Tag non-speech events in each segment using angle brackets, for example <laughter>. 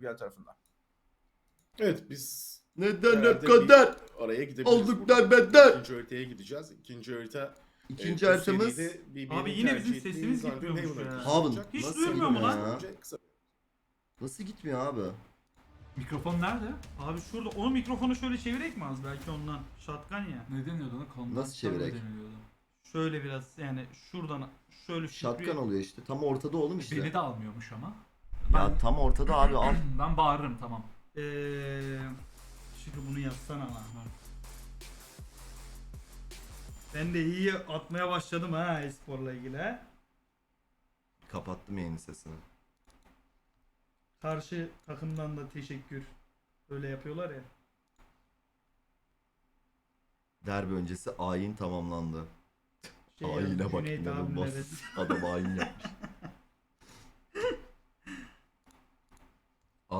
diğer tarafından. Evet biz Neden ne kadar oraya gidebiliriz. olduk Buradan derbeder. İkinci haritaya gideceğiz. İkinci harita İkinci haritamız Abi yine bizim sesimiz gitmiyormuş ya. Haven. Hiç Nasıl duymuyor mu gitmiyor lan? ya? Nasıl gitmiyor abi? Mikrofon nerede? Abi şurada onu mikrofonu şöyle çevirek mi az belki ondan. Shotgun ya. Ne deniyordu ona? Kondansatör Nasıl çevirek? deniliyordu? Şöyle biraz yani şuradan şöyle Shotgun oluyor işte. Tam ortada oğlum işte. Beni de almıyormuş ama. Ya tam ortada abi al. <clears throat> Ben bağırırım tamam. Eee şimdi bunu yazsana ama. Ben de iyi atmaya başladım ha esporla ilgili ha. Kapattım yayın sesini. Karşı takımdan da teşekkür. Öyle yapıyorlar ya. Derbi öncesi ayin tamamlandı. Şey Ayine bak Cüneyt inanılmaz. Adam ayin yapmış. <laughs>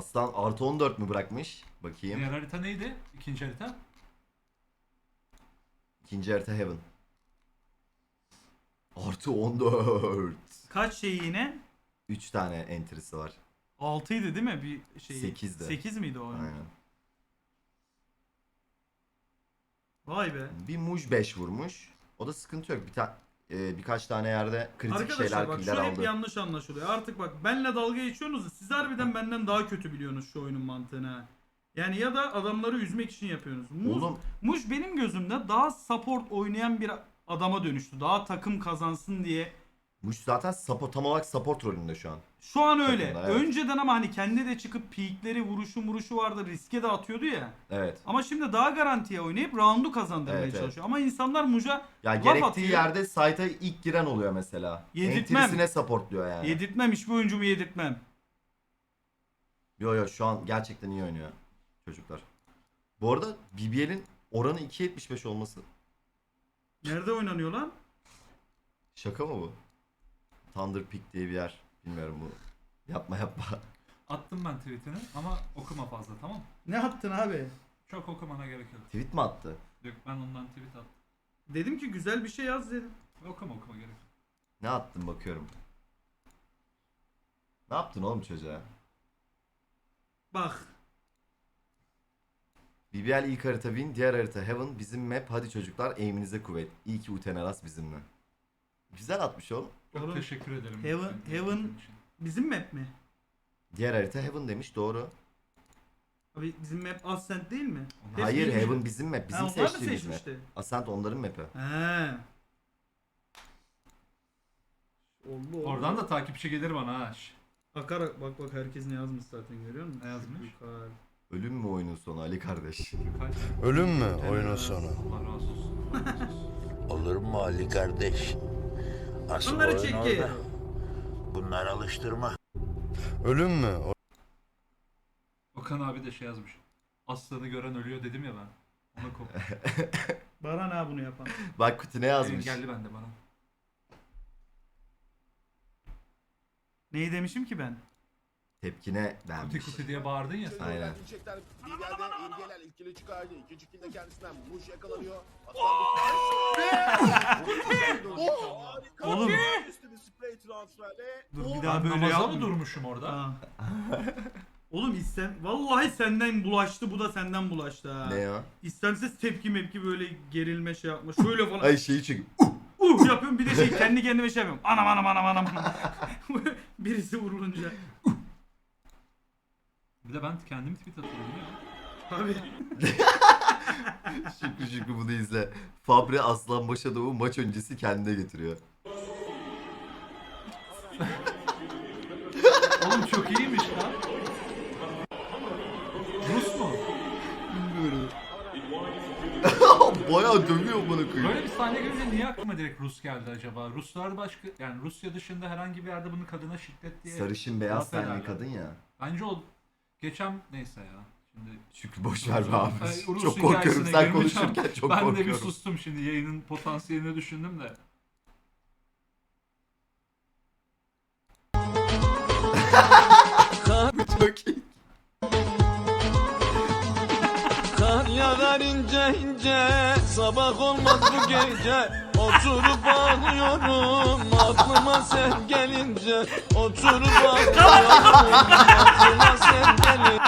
Aslan artı 14 mü bırakmış? Bakayım. Diğer harita neydi? İkinci harita? İkinci harita Heaven. Artı 14. Kaç şey yine? 3 tane entry'si var. 6'ydı değil mi bir şey? Sekizdi. 8 miydi o? Aynen. Vay be. Bir Muj 5 vurmuş. O da sıkıntı yok. Bir ta- e, birkaç tane yerde kritik Arkadaşlar şeyler bak killer şu hep aldı. yanlış anlaşılıyor. Artık bak benle dalga geçiyorsunuz da siz harbiden benden daha kötü biliyorsunuz şu oyunun mantığını. ha. Yani ya da adamları üzmek için yapıyorsunuz. Muz, Oğlum Muş benim gözümde daha support oynayan bir adama dönüştü. Daha takım kazansın diye. Muj zaten support, tam olarak support rolünde şu an. Şu an öyle. Takımda, evet. Önceden ama hani kendi de çıkıp peakleri vuruşu vuruşu vardı riske de atıyordu ya. Evet. Ama şimdi daha garantiye oynayıp roundu kazandırmaya Evet, evet. çalışıyor. Ama insanlar Muj'a Ya gerektiği atıyor. yerde site'a ilk giren oluyor mesela. Yedirtmem. Entry'sine supportluyor yani. yedirtmem hiçbir oyuncumu yedirtmem. Yo yo şu an gerçekten iyi oynuyor çocuklar. Bu arada BBL'in oranı 2.75 olması Nerede oynanıyor lan? şaka mı bu? Thunder Peak diye bir yer. Bilmiyorum bu. Yapma yapma. Attım ben tweetini ama okuma fazla tamam mı? Ne yaptın abi? Çok okumana gerek yok. Tweet mi attı? Yok ben ondan tweet attım. Dedim ki güzel bir şey yaz dedim. Okuma okuma gerek yok. Ne attın bakıyorum. Ne yaptın oğlum çocuğa? Bak. BBL ilk harita win, diğer harita heaven. Bizim map hadi çocuklar aiminize kuvvet. İyi ki Uteneras bizimle. Güzel atmış oğlum. Çok Oğlum, teşekkür ederim. Heaven- Heaven- için. Bizim map mi? Diğer harita heaven demiş doğru. Abi bizim map Ascent değil mi? Onlar- Hepsi Hayır bilmiş. heaven bizim map. Bizim ha, onlar mı seçtiğimiz map. seçmişti? Ascent onların map'i. He. Oldu, oldu. Oradan da takipçi gelir bana ha. Şş. Akarak bak bak herkes ne yazmış zaten görüyor musun? Ne yazmış? Yukarı. Ölüm mü oyunun sonu Ali kardeş? Kaç? Ölüm mü oyunun sonu? Allah razı olsun. Allah razı olsun. Olur mu Ali kardeş? Asıl Bunları oyun çek orada. Bunlar alıştırma. Ölüm mü? Okan abi de şey yazmış. Aslanı gören ölüyor dedim ya ben. Ona kop. <laughs> Bana ne bunu yapan? Bak Kuti ne yazmış? Geldi bende bana. Neyi demişim ki ben? Tepkine Kuti beğenmiş. kuti diye bağırdın ya sen. Aynen. Diyecekler. BBL'de İlgeler ilk kili çıkardı. İkinci kilde kendisinden Muş yakalanıyor. Oh. Oğlum. Üstü bir transferle. Dur bir Ben daha böyle namaza mı yapma. durmuşum orada? Ha. <laughs> Oğlum isten vallahi senden bulaştı bu da senden bulaştı ha. Ne ya? İstemsiz tepki mepki böyle gerilme şey yapma. Şöyle falan. Ay şeyi çek. uh yapıyorum bir de şey kendi kendime şey yapıyorum. Anam anam anam anam. anam. <laughs> Birisi vurulunca. Bir de ben kendim tweet atıyorum ya. Abi. <laughs> Şükrü Şükrü bunu izle. Fabri Aslanbaş'a doğu maç öncesi kendine getiriyor. Oğlum çok iyiymiş lan. Rus mu? Bilmiyorum. <laughs> Bayağı dövüyor bana koyayım. Böyle bir sahne görünce niye aklıma direkt Rus geldi acaba? Ruslar başka yani Rusya dışında herhangi bir yerde bunu kadına şiddet diye. Sarışın beyaz laf tenli ederler. kadın ya. Bence o geçen neyse ya. Şimdi Şükrü boş ver be abi. Ay, çok korkuyorum hikayesine sen girmeyeceğim. konuşurken çok ben de bir korkuyorum. sustum şimdi yayının potansiyelini düşündüm de. çok iyi. Kar yağar ince ince Sabah olmaz bu gece Oturup ağlıyorum aklıma sen gelince Oturup ağlıyorum aklıma sen gelince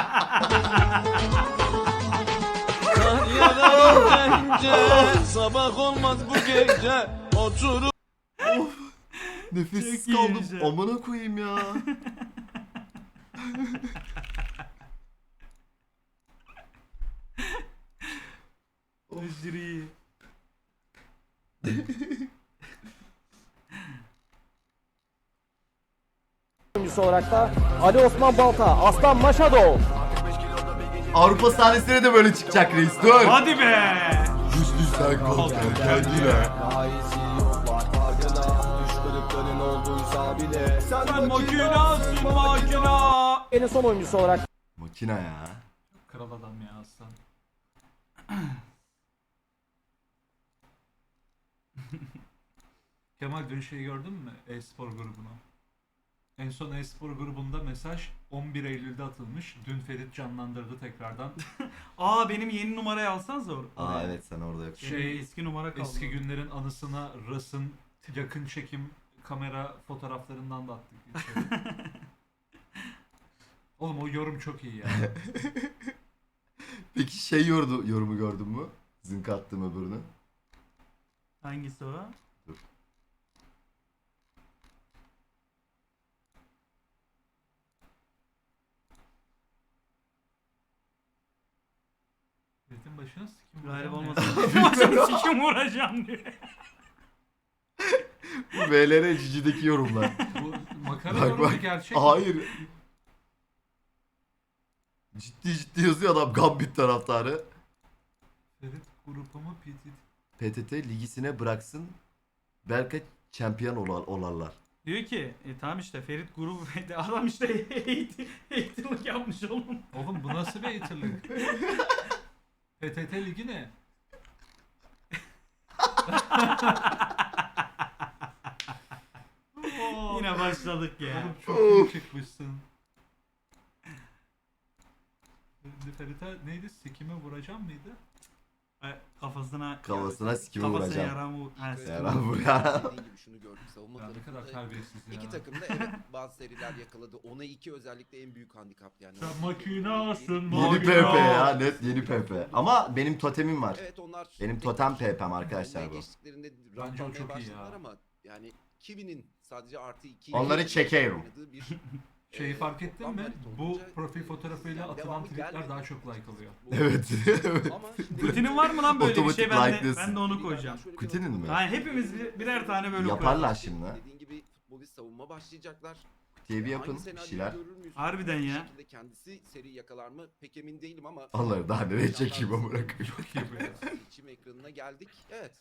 Kar yağar sabah olmaz bu gece Oturup Nefessiz Çok kaldım. iyiymiş ya. Amına koyayım ya. Aşırı iyi. <laughs> oyuncusu olarak da Ali Osman Balta, Aslan Maşadov. Avrupa sahnesine de böyle çıkacak reis. Dur. Hadi be. Güçlü sen kalk kendine. Sen makinasın makina. En son oyuncusu olarak Makina ya. Kral adam ya aslan. <clears throat> Kemal dün şeyi gördün mü? E-spor grubunu. En son e-spor grubunda mesaj 11 Eylül'de atılmış. Dün Ferit canlandırdı tekrardan. <laughs> Aa benim yeni numarayı alsanız or. Aa oraya. evet sen orada yok. Şey, Şey, eski numara kaldı. Eski günlerin anısına Ras'ın yakın çekim kamera fotoğraflarından da attık. içeri. <laughs> Oğlum o yorum çok iyi ya. <laughs> Peki şey yordu, yorumu gördün mü? Zınk attım öbürünü. Hangisi o? Dur. Başına sikim Galiba ya. Başını <laughs> sikim vuracağım diye. Bu VLR cicideki yorumlar. Bu makara Bak, yorumu bak. gerçek. Hayır. Ciddi ciddi yazıyor adam Gambit taraftarı. Ferit grubumu petit. PTT ligisine bıraksın. Belki şampiyon olar, olarlar. Diyor ki e, tamam işte Ferit grubu <laughs> adam işte haterlık yapmış oğlum. Oğlum bu nasıl bir haterlık? <laughs> PTT ligi ne? <laughs> Yine başladık ya. Oğlum çok iyi çıkmışsın. Ferit'e neydi? Sikime vuracağım mıydı? Kafasına Kafasına sikimi kafasına vuracağım. yaran vur. Ha, sikimi Yaran vur ya. Dediğin gibi şunu gördük savunma Ya ne kadar tarafında. terbiyesiz ya. İki takım da evet <laughs> bazı seriler yakaladı. Ona iki özellikle en büyük handikap yani. Sen makinasın Yeni makina. PP ya net yeni PP. Ama benim totemim var. Evet onlar Benim totem bir- PP'm arkadaşlar bu. geçtiklerinde o ramplamaya çok iyi başladılar ya. Ama yani Kiwi'nin sadece artı 2 Onları çekerim. <laughs> Şeyi fark ettin mi? Bu profil fotoğrafıyla atılan devamı tweetler gelmedi. daha çok like alıyor. <laughs> Evet. <laughs> evet. Ama şimdi- Kutinin var mı lan böyle bir Otomatik şey? Ben de, likeness. ben de onu koyacağım. Kutinin mi? Yani hepimiz bir- birer tane böyle Yaparlar koyalım. şimdi. Dediğin gibi futbolist savunma başlayacaklar. Diye bir Aynı yapın bir senaryoyu şeyler. görür müyüz? Harbiden Bir ya. şekilde kendisi seri yakalar mı pek emin değilim ama Allah'ım daha nereye çekeyim amına koyayım. Çok iyi bu ya. İçim ekranına geldik. Evet.